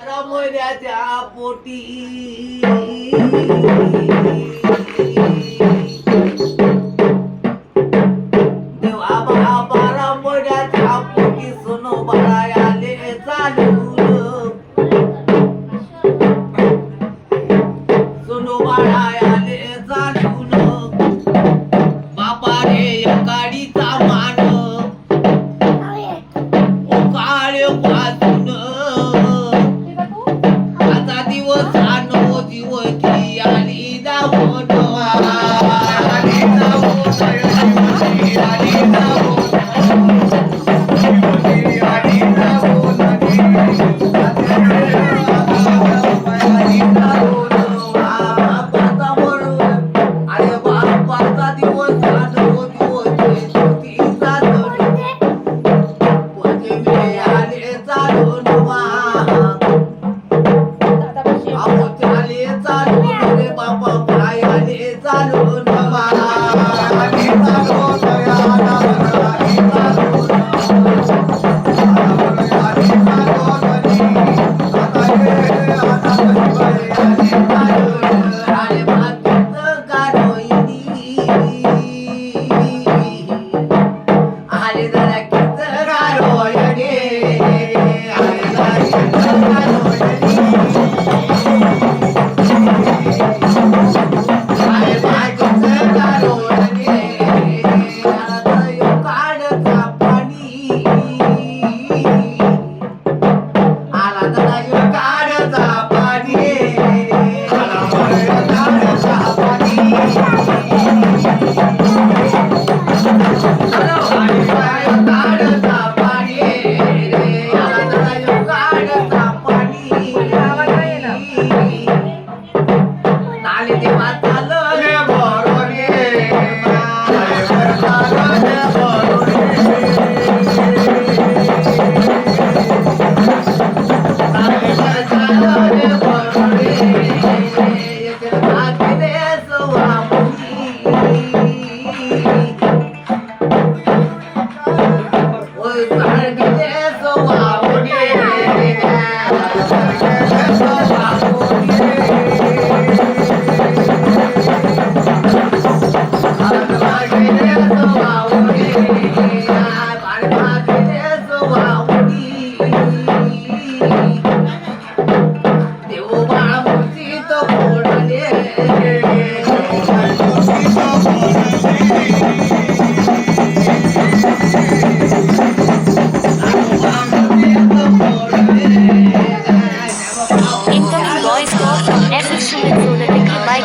मोऱ्याच्या पोटी. Obrigado.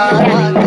God.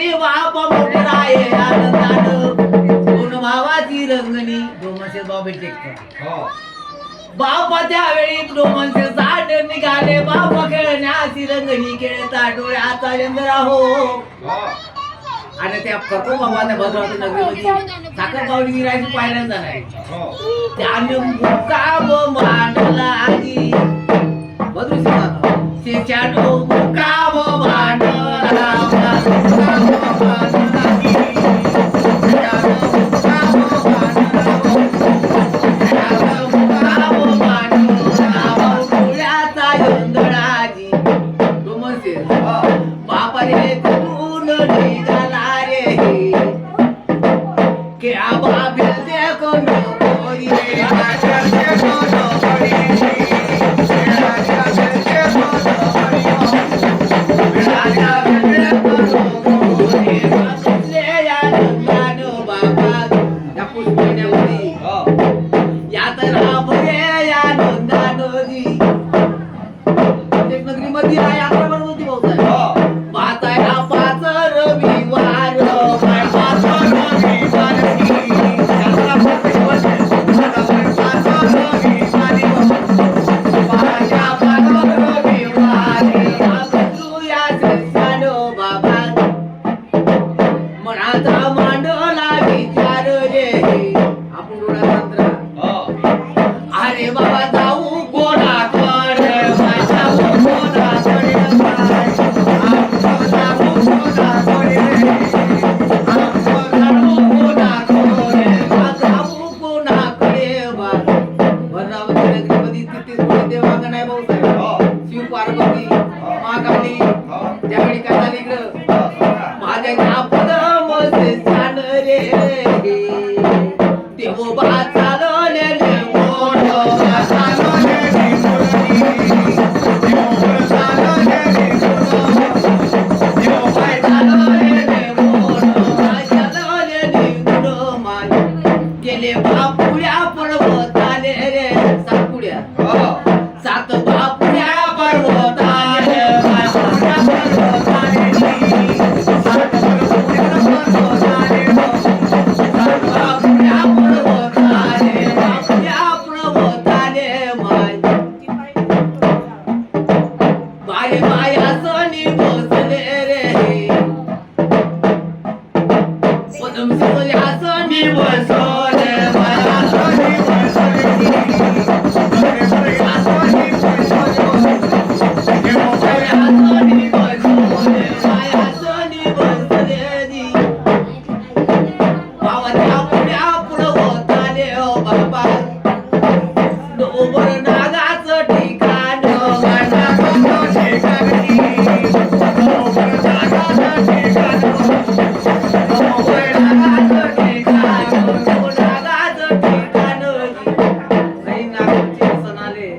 घरी हो. बाप मोठे राये आनंदान. कोण भावाची रंगणी? डोमशे बाबे टेकतो बापा त्यावेळी डोमशे साठ निघाले. बापा खेळण्याची रंगणी खेळता डोळ्याचा यंद्रा हो. आणि त्या कपूर बाबाने भद्रावती नगरीमध्ये हो. साखर पावली गिरायची पाहिल्यांदा नाही हो. त्याने पण आता मांडवला विचार रे आपण डोळा मात्र. अरे बाबा जाऊ कोणाकडे? कोणाकडे शिव पार्वती महाकाली त्यावेळी काय झालं इकडं माझ्या आपण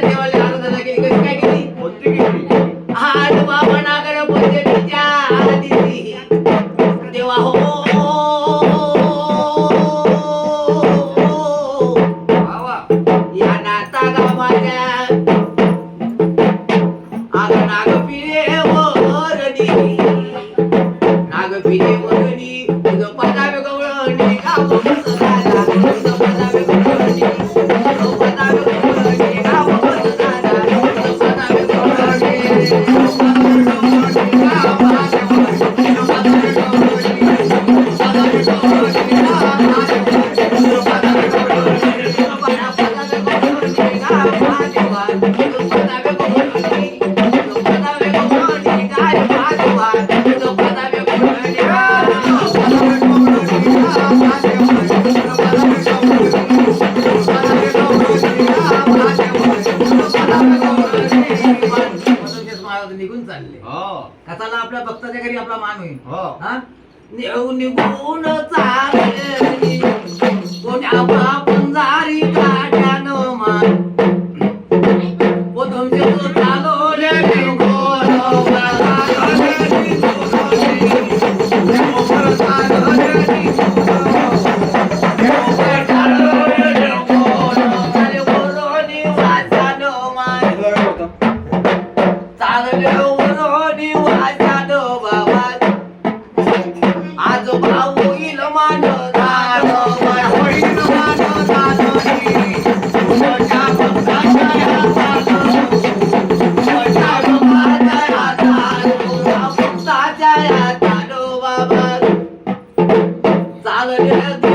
देवाच्या देवाला आनंदाला गेली कशी काय गेली आडवा मनागर बोलते तिच्या देवा हो, हो, हो, हो Thank you. हो. निघून आपल्या भक्ताच्या घरी आपला मान होईल. हा? निघून चालले. कोणी Agar.